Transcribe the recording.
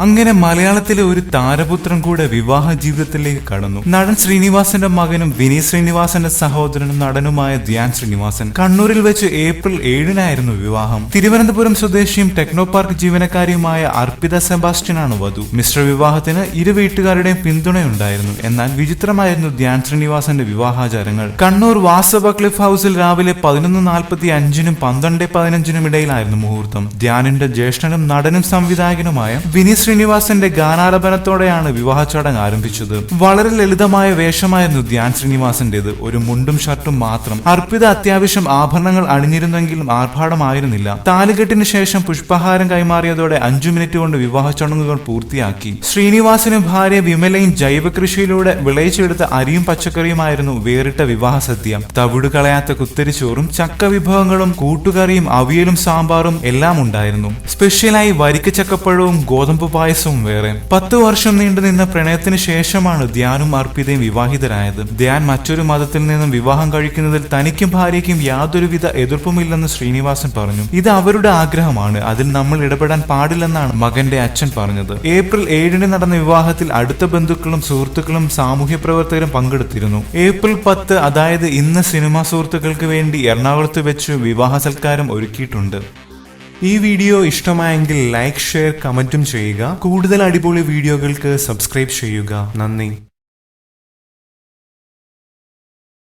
അങ്ങനെ മലയാളത്തിലെ ഒരു താരപുത്രൻ കൂടെ വിവാഹ ജീവിതത്തിലേക്ക് കടന്നു. നടൻ ശ്രീനിവാസന്റെ മകനും വിനീത് ശ്രീനിവാസന്റെ സഹോദരനും നടനുമായ ധ്യാൻ ശ്രീനിവാസൻ കണ്ണൂരിൽ വെച്ച് ഏപ്രിൽ ഏഴിനായിരുന്നു വിവാഹം. തിരുവനന്തപുരം സ്വദേശിയും ടെക്നോ പാർക്ക് ജീവനക്കാരിയുമായ അർപ്പിത സെബാസ്റ്റ്യനാണ് വധു. മിശ്ര വിവാഹത്തിന് ഇരു വീട്ടുകാരുടെയും പിന്തുണയുണ്ടായിരുന്നു. എന്നാൽ വിചിത്രമായിരുന്നു ധ്യാൻ ശ്രീനിവാസന്റെ വിവാഹാചാരങ്ങൾ. കണ്ണൂർ വാസവ ക്ലിഫ് ഹൗസിൽ രാവിലെ പതിനൊന്ന് നാൽപ്പത്തി അഞ്ചിനും പന്ത്രണ്ട് പതിനഞ്ചിനും ഇടയിലായിരുന്നു മുഹൂർത്തം. ധ്യാനിന്റെ ജ്യേഷ്ഠനും നടനും സംവിധായകനുമായ വിനീത് ശ്രീനിവാസന്റെ ഗാനാലപനത്തോടെയാണ് വിവാഹ ചടങ്ങ് ആരംഭിച്ചത്. വളരെ ലളിതമായ വേഷമായിരുന്നു ധ്യാൻ ശ്രീനിവാസന്റേത്. ഒരു മുണ്ടും ഷർട്ടും മാത്രം. അർപ്പിത അത്യാവശ്യം ആഭരണങ്ങൾ അണിഞ്ഞിരുന്നെങ്കിലും ആർഭാടമായിരുന്നില്ല. താലികെട്ടിന് ശേഷം പുഷ്പഹാരം കൈമാറിയതോടെ അഞ്ചു മിനിറ്റ് കൊണ്ട് വിവാഹ ചടങ്ങുകൾ പൂർത്തിയാക്കി. ശ്രീനിവാസനും ഭാര്യ വിമലയും ജൈവ കൃഷിയിലൂടെ വിളയിച്ചെടുത്ത അരിയും പച്ചക്കറിയുമായിരുന്നു വേറിട്ട വിവാഹ സദ്യ. തവിട് കളയാത്ത കുത്തരിച്ചോറും ചക്ക വിഭവങ്ങളും കൂട്ടുകറിയും അവിയലും സാമ്പാറും എല്ലാം ഉണ്ടായിരുന്നു സ്പെഷ്യലായി വരിക്ക ചക്കപ്പഴവും ഗോതമ്പ് പായസവും വേറെ. പത്ത് വർഷം നീണ്ടു നിന്ന പ്രണയത്തിന് ശേഷമാണ് ധ്യാനും അർപ്പിതയും വിവാഹിതരായത്. ധ്യാൻ മറ്റൊരു മതത്തിൽ നിന്നും വിവാഹം കഴിക്കുന്നതിൽ തനിക്കും ഭാര്യയ്ക്കും യാതൊരുവിധ എതിർപ്പുമില്ലെന്ന് ശ്രീനിവാസൻ പറഞ്ഞു. ഇത് അവരുടെ ആഗ്രഹമാണ്. അതിൽ നമ്മൾ ഇടപെടാൻ പാടില്ലെന്നാണ് മകന്റെ അച്ഛൻ പറഞ്ഞത്. ഏപ്രിൽ ഏഴിന് നടന്ന വിവാഹത്തിൽ അടുത്ത ബന്ധുക്കളും സുഹൃത്തുക്കളും സാമൂഹ്യ പ്രവർത്തകരും പങ്കെടുത്തിരുന്നു. ഏപ്രിൽ പത്ത് അതായത് ഇന്ന് സിനിമാ സുഹൃത്തുക്കൾക്ക് വേണ്ടി എറണാകുളത്ത് വെച്ച് വിവാഹ സൽക്കാരം ഒരുക്കിയിട്ടുണ്ട്. ഈ വീഡിയോ ഇഷ്ടമായെങ്കിൽ ലൈക്ക് ഷെയർ കമന്റും ചെയ്യുക. കൂടുതൽ അടിപൊളി വീഡിയോകൾക്ക് സബ്സ്ക്രൈബ് ചെയ്യുക. നന്ദി.